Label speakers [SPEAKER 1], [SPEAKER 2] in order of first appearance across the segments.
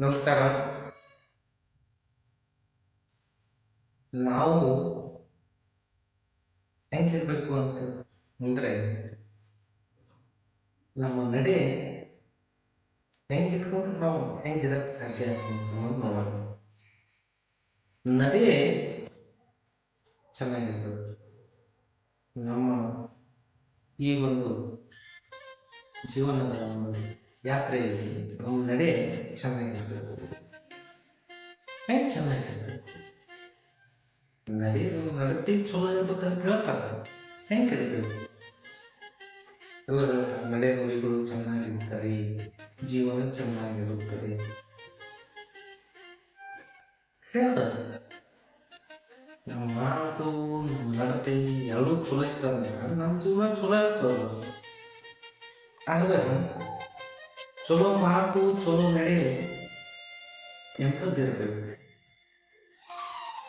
[SPEAKER 1] ನಮಸ್ಕಾರ. ನಾವು ಹೆಂಗಿರ್ಬೇಕು ಅಂತ ಅಂದ್ರೆ ನಮ್ಮ ನಡೆ ಹೆಂಗಿಟ್ಕೊಂಡ್ರೆ ನಾವು ಹೆಂಗಿರಕ್ಕೆ ಸಾಧ್ಯ ಅನ್ನೋದು ನೋಡೋಣ. ನಡೆ ಚೆನ್ನಾಗಿರ್ಬೇಕು. ನಮ್ಮ ಈ ಒಂದು ಜೀವನದ ಒಂದು ಯಾತ್ರೆಯಲ್ಲಿ ನಮ್ಮ ನಡೆ ಚೆನ್ನಾಗಿರ್ಬೇಕು ಹೆಂಗೆ ಚೆನ್ನಾಗಿರ್ಬೇಕು ನಡೆ ನಡತೆ ಚಲೋ ಇರ್ಬೇಕಂತ ಹೇಳ್ತಾರೆ. ಹೆಂಗಿರ್ಬೇಕು ಎಲ್ಲರೂ ಹೇಳ್ತಾರೆ ನಡೆ ನುಡಿಗಳು ಚೆನ್ನಾಗಿರ್ತಾರೆ ಜೀವನ ಚೆನ್ನಾಗಿರುತ್ತದೆ. ಹೇಳ. ನಮ್ಮ ಮಾತು ನಮ್ಮ ನಡತೆ ಎರಡೂ ಚಲೋ ಇತ್ತಂದ್ರೆ ನಮ್ಮ ಜೀವನ ಚಲೋ ಇರ್ತದೆ ಆದ್ರೆ ಚಲೋ ಮಾತು, ಚಲೋ ನಡೆ ಎಂಥದ್ದಿರ್ಬೇಕು?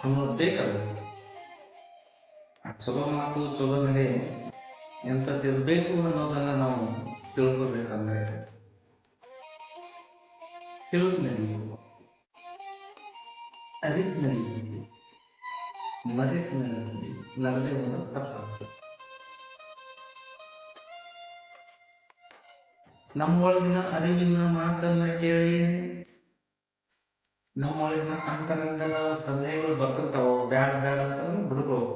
[SPEAKER 1] ಅನ್ನೋದು ಬೇಕಲ್ಲ ಚಲೋ ಮಾತು, ಚಲೋ ನಡೆ ಎಂಥದ್ದಿರಬೇಕು ಅನ್ನೋದನ್ನು ನಾವು ತಿಳ್ಕೊಬೇಕಂದ್ರೆ ತಿಳಿದು ನಡೀಬೇಕು. ಅರಿತು ನಡೀಬೇಕು. ಮರೆತು ನಡೀಬೇಕು ನಡೆದೇ ಒಂದು ತಪ್ಪಾಗ್ತದೆ. ನಮ್ಮೊಳಗಿನ ಅರಿವಿನ ಮಾತನ್ನ ಕೇಳಿ, ನಮ್ಮೊಳಗಿನ ಅಂತರಂಗದ ಸಲಹೆಗಳು ಬರ್ತಿರ್ತಾವ ಬ್ಯಾಡ ಬ್ಯಾಡ ಅಂತಂದ್ರೆ ಬಿಡ್ಬೋದು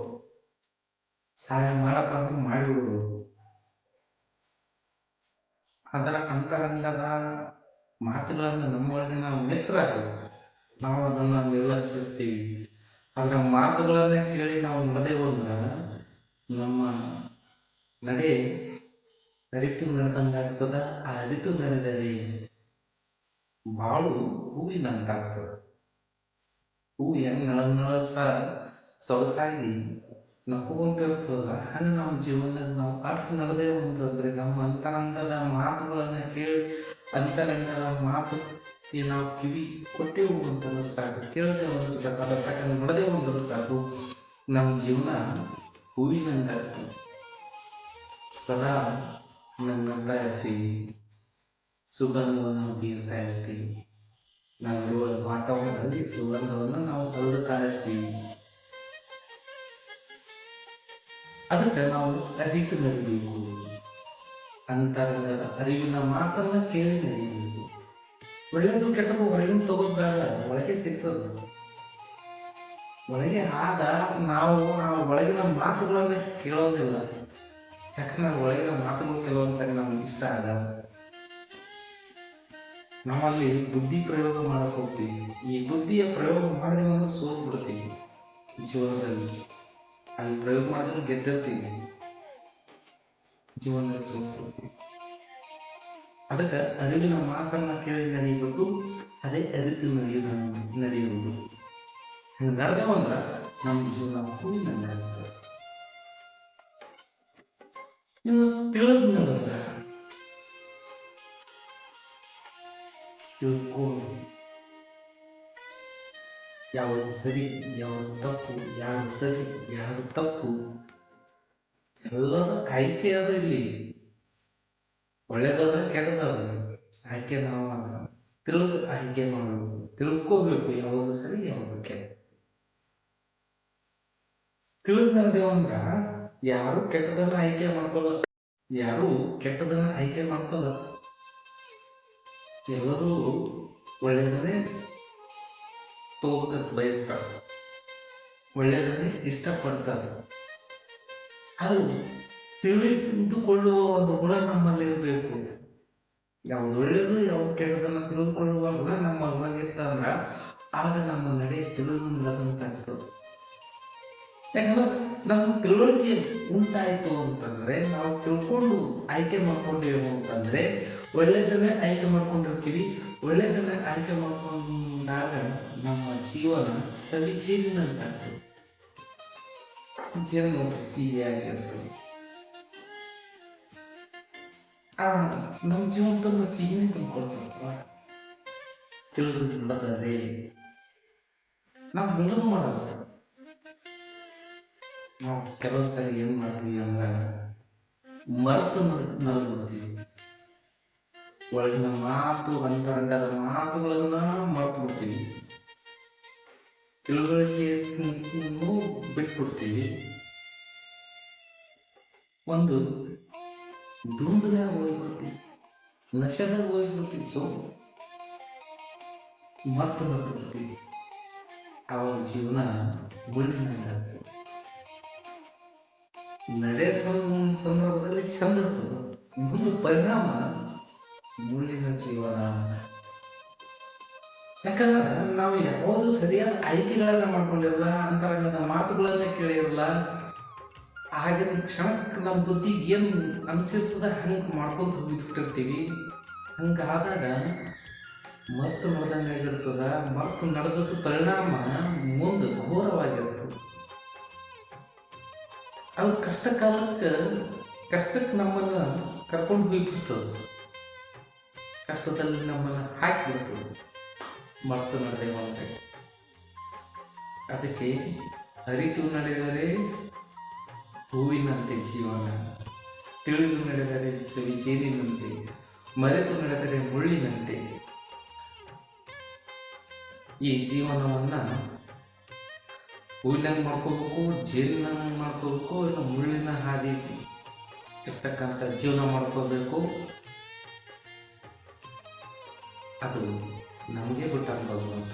[SPEAKER 1] ಸಹಾಯ ಮಾಡಕ್ಕಂತೂ ಮಾಡಿಬಿಡ್ಬೋದು ಅದರ ಅಂತರಂಗದ ಮಾತುಗಳನ್ನು ನಮ್ಮೊಳಗಿನ ಮಿತ್ರ ನಾವು ಅದನ್ನು ನಿರ್ಲಕ್ಷಿಸ್ತೀವಿ. ಅದರ ಮಾತುಗಳನ್ನೇ ಕೇಳಿ ನಾವು ನಡೆದೇವು ಅಂದ್ರೆ ನಮ್ಮ ನಡೆ ಅರಿತು ನಡೆದಂಗೆ ಆಗ್ತದ ಆ ಅರಿತು ನಡೆದರೆ ಬಾಳು ಹೂವಿನಂತಾಗ್ತದೆ. ಹೂವು ಹೆಂಗೆ ನಳ ನಳಸ್ತಾ ಸೊಗಸಾಗಿ ನಕ್ಕೊಂತಿರ್ತದ ಹಂಗೆ ನಮ್ಮ ಜೀವನದಾಗ ನಾವು ಅರ್ಥ ನಡೆದೇ ಅಂತಂದ್ರೆ ನಮ್ಮ ಅಂತರಂಗದ ಮಾತುಗಳನ್ನು ಕೇಳಿ, ಅಂತರಂಗದ ಮಾತು ಈ ನಾವು ಕಿವಿ ಕೊಟ್ಟೆವು ಅಂತಂದ್ರೆ ಸಾಕು ಕೇಳಿದೆವು ಒಂದು ಸಾಕು, ಅದರ ತಕ್ಕ ನಡೆದೇವು ಅಂತಂದ್ರೆ ಸಾಕು. ನಮ್ಮ ಜೀವನ ಹೂವಿನಂಗಾಗ್ತದೆ ಸದಾ ನಗ್ನಗ್ತಾ ಇರ್ತೀವಿ. ಸುಗಂಧವನ್ನು ಬೀರ್ತಾ ಇರ್ತೀವಿ. ನಾವಿರುವ ವಾತಾವರಣದಲ್ಲಿ ಸುಗಂಧವನ್ನು ನಾವು ಹರಡುತ್ತಾ ಇರ್ತೀವಿ. ಅದಕ್ಕೆ ನಾವು ಅರಿತು ನಡಿಬೇಕು. ಅಂತರಂಗದ ಅರಿವಿನ ಮಾತನ್ನ ಕೇಳಿ ನಡಿಬೇಕು. ಒಳ್ಳೆಯದು ಕೆಟ್ಟದು ಹೊರಗಿನ ತಗೋಬೇಡ. ಬೇಡ ಒಳಗೆ ಸಿಗ್ತದೆ. ಒಳಗೆ ಆದ ನಾವು ಆ ಒಳಗಿನ ಮಾತುಗಳನ್ನ ಕೇಳೋದಿಲ್ಲ. ಯಾಕಂದ್ರೆ ಒಳಗಿನ ಮಾತುಗಳು ಕೆಲವೊಂದು ಸಾರಿ ನಮ್ಗೆ ಇಷ್ಟ ಆಗಲ್ಲ. ನಾವಲ್ಲಿ ಬುದ್ಧಿ ಪ್ರಯೋಗ ಮಾಡಕ್ ಹೋಗ್ತೀವಿ. ಈ ಬುದ್ಧಿಯ ಪ್ರಯೋಗ ಮಾಡಿದೆವು ಅಂದ್ರೆ ಸೋತ್ ಬಿಡ್ತೀವಿ ಜೀವನದಲ್ಲಿ. ಅಲ್ಲಿ ಪ್ರಯೋಗ ಮಾಡಿದ್ರೆ ಗೆದ್ದಿರ್ತೀವಿ. ಜೀವನದಲ್ಲಿ ಸೋತ್ ಬಿಡ್ತೀವಿ. ಅದಕ್ಕೆ ಅರಿವಿನ ಮಾತನ್ನು ಕೇಳಿ ನಡೆಯಬೇಕು ಅದೇ ಅರಿತು ನಡೆಯುವುದು ನಡೆಯುವುದು. ಹಂಗೆ ನಡೆದೇವು ಅಂದ್ರೆ ನಮ್ಮ ಜೀವನ ಹೂವಿನಂಗಾಗ್ತದೆ ಇನ್ನು ತಿಳಿದು ನಡೆದ್ರೆ ತಿಳ್ಕೊಂಡು. ಯಾವುದು ಸರಿ, ಯಾವುದು ತಪ್ಪು, ಯಾರು ಸರಿ, ಯಾರು ತಪ್ಪು, ಎಲ್ಲದ ಆಯ್ಕೆ ಅದ ಇಲ್ಲಿ. ಒಳ್ಳೇದದ, ಕೆಟ್ಟದಾದ ಆಯ್ಕೆ ನಾವು ತಿಳಿದು, ಆಯ್ಕೆ ಮಾಡಬೇಕು ತಿಳ್ಕೋಬೇಕು ಯಾವುದು ಸರಿ, ಯಾವುದು ಕೆಟ್ಟ. ತಿಳಿದು ಯಾರು ಕೆಟ್ಟದನ್ನ ಆಯ್ಕೆ ಮಾಡ್ಕೊಳ್ಳ ಯಾರು ಕೆಟ್ಟದನ್ನ ಆಯ್ಕೆ ಮಾಡ್ಕೊಳ್ಳ ಎಲ್ಲರೂ ಒಳ್ಳೆಯದನ್ನೇ ತಗೋಬೇಕಂತ ಬಯಸ್ತಾರೆ. ಒಳ್ಳೆಯದನ್ನೇ ಇಷ್ಟಪಡ್ತಾರೆ. ಅದು ತಿಳಿದುಕೊಳ್ಳುವ ಒಂದು ಗುಣ ನಮ್ಮಲ್ಲಿ ಇರಬೇಕು. ಯಾವುದು ಒಳ್ಳೆಯದು ಯಾವುದು ಕೆಟ್ಟದನ್ನು ತಿಳಿದುಕೊಳ್ಳುವ ಗುಣ ನಮ್ಮ ಒಳಗಿತ್ತ ಅಂದ್ರೆ ಆಗ ನಮ್ಮ ನಡೆ ತಿಳಿದು ನಡೆದಂತಾಗ್ತದೆ ಯಾಕಂದ್ರೆ ನಮ್ಮ ತಿಳುವಳಿಕೆ ಉಂಟಾಯಿತು ಅಂತಂದ್ರೆ ನಾವು ತಿಳ್ಕೊಂಡು ಆಯ್ಕೆ ಮಾಡ್ಕೊಂಡೇವು ಅಂತಂದ್ರೆ ಒಳ್ಳೆಯದನ್ನೇ ಆಯ್ಕೆ ಮಾಡ್ಕೊಂಡಿರ್ತೀವಿ ಒಳ್ಳೆಯದನ್ನೇ ಆಯ್ಕೆ ಮಾಡ್ಕೊಂಡಾಗ ನಮ್ಮ ಜೀವನ ಸವಿ ಜೀವನಂತಾಗ್ತದೆ ಜೀವನ ಸಿಹಿಯಾಗಿರ್ತದೆ ಆ, ನಮ್ಮ ಜೀವನದಲ್ಲಿ ಸಿಹಿನೇ ತುಂಬಿಕೊಡ್ತಪ್ಪ ತಿಳಿದು ನಡೆದರೆ, ನಾವು ಏನು ಮಾಡಲ್ಲ ನಾವು ಕೆಲವೊಂದು ಸಾರಿ ಏನು ಮಾಡ್ತೀವಿ ಅಂದ್ರೆ ಮರೆತು ನಡೆದು ಒಳಗಿನ ಮಾತು, ಅಂತರಂಗದ ಮಾತುಗಳನ್ನ ಮರೆತು ಬಿಡ್ತೀವಿ. ತಿಳುವಳಿಕೆಯನ್ನು ಬಿಟ್ಬಿಡ್ತೀವಿ. ಒಂದು ದುಂಡನ್ಯಾಗ ಹೋಗ್ಬಿಡ್ತೀವಿ. ನಶೆದಾಗ ಹೋಗ್ಬಿಡ್ತೀವಿ ಸೊ, ಮರ್ತು ಮರ್ತು ಬಿಡ್ತೀವಿ. ಅವಾಗ ಜೀವನ ಮುಳ್ಳಿನಂಗ ನಡೆಯೋ ಸಂದರ್ಭದಲ್ಲಿ ಚಂದ ಮುಂದೆ ಪರಿಣಾಮ ಮುಂದಿನ ಜೀವನ. ಯಾಕಂದ್ರೆ ನಾವು ಯಾವುದು ಸರಿಯಾದ ಆಯ್ಕೆಗಳನ್ನ ಮಾಡ್ಕೊಂಡಿರಲ್ಲ ಅಂತ ಮಾತುಗಳನ್ನ ಕೇಳಿರಲ್ಲ, ಆಗಿನ ಕ್ಷಣಕ್ಕೆ ನಮ್ಮ ಬುದ್ಧಿಗೆ ಏನು ಅನಿಸಿರ್ತದ ಹಂಗೆ ಮಾಡ್ಕೊಂಡು ಹೋಗಿಬಿಟ್ಟಿರ್ತೀವಿ. ಹಂಗಾದಾಗ ಮರ್ತು ನಡೆದಂಗೆ ಆಗಿರ್ತದೆ ಮರ್ತು ನಡೆದದ್ದು ಪರಿಣಾಮ ಮುಂದೆ ಘೋರವಾಗಿರ್ತದೆ. ಅದು ಕಷ್ಟ ಕಾಲಕ್ಕೆ ಕಷ್ಟಕ್ಕೆ ನಮ್ಮನ್ನು ಕರ್ಕೊಂಡು ಹೋಗಿಬಿಡ್ತದೆ. ಕಷ್ಟದಲ್ಲಿ ನಮ್ಮನ್ನು ಹಾಕಿಬಿಡ್ತದೆ. ಮರ್ತು ನಡೆದೇವ ಅಂದರೆ ಅದಕ್ಕೆ ಅರಿತು ನಡೆದರೆ ಹೂವಿನಂತೆ ಜೀವನ. ತಿಳಿದು ನಡೆದರೆ ಸವಿ ಜೇನಿನಂತೆ. ಮರೆತು ನಡೆದರೆ ಮುಳ್ಳಿನಂತೆ. ಈ ಜೀವನವನ್ನು ಹೂವಿನಂಗೆ ಮಾಡ್ಕೋಬೇಕು ಜೇನಿನಂಗೆ ಮಾಡ್ಕೋಬೇಕು, ಇಲ್ಲ ಮುಳ್ಳಿನ ಹಾದಿ ಇರ್ತಕ್ಕಂಥ ಜೀವನ ಮಾಡ್ಕೋಬೇಕು. ಅದು ನಮಗೆ ಗೊತ್ತ ಭಗವಂತ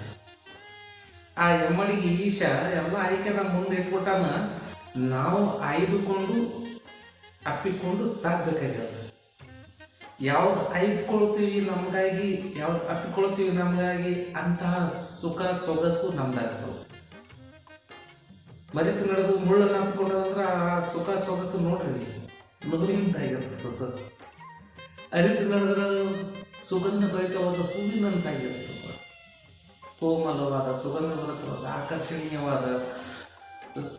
[SPEAKER 1] ಆ ಎಮ್ಮಡಿಗೆ ಈಶ, ಎಲ್ಲ ಆಯ್ಕೆ ನಮ್ಮ ಮುಂದೆ ಇಟ್ಬಿಟ್ಟಾನ ನಾವು ಆಯ್ದುಕೊಂಡು, ಅಪ್ಪಿಕೊಂಡು ಸಾಕ್ಬೇಕಾಗ್ಯದ ಯಾವ್ದು ಆಯ್ದುಕೊಳ್ತೀವಿ ನಮಗಾಗಿ, ಯಾವ್ದು ಅಪ್ಪಿಕೊಳ್ತೀವಿ ನಮಗಾಗಿ ಅಂತಹ ಸುಖ, ಸೊಗಸು ನಮ್ದಾಗ್ತವೆ ಮರೆತು ನಡೆದು ಮುಳ್ಳನ್ನು ಹತ್ಕೊಂಡಂದ್ರೆ ಆ ಸುಖ ಸೊಗಸು ನೋಡ್ರಿ. ಮಗುವಿನಂತಾಗಿರ್ತದೆ ಅರಿತು ನಡೆದ್ರೆ ಸುಗಂಧ ಭರಿತವಾದ ಹೂವಿನಂತಾಗಿರ್ತದೆ ಕೋಮಲವಾದ ಸುಗಂಧ ಭರಿತವಾದ ಆಕರ್ಷಣೀಯವಾದ,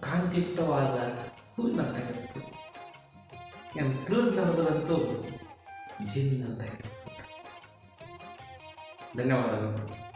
[SPEAKER 1] ಕಾಂತಿಯುಕ್ತವಾದ ಹೂವಿನಂತಾಗಿರ್ತದೆ ಏನು ತಿಳಿದು ನಡೆದ್ರಂತೂ ಜೀವಿನಂತಾಗಿರ್ತದೆ ಧನ್ಯವಾದಗಳು.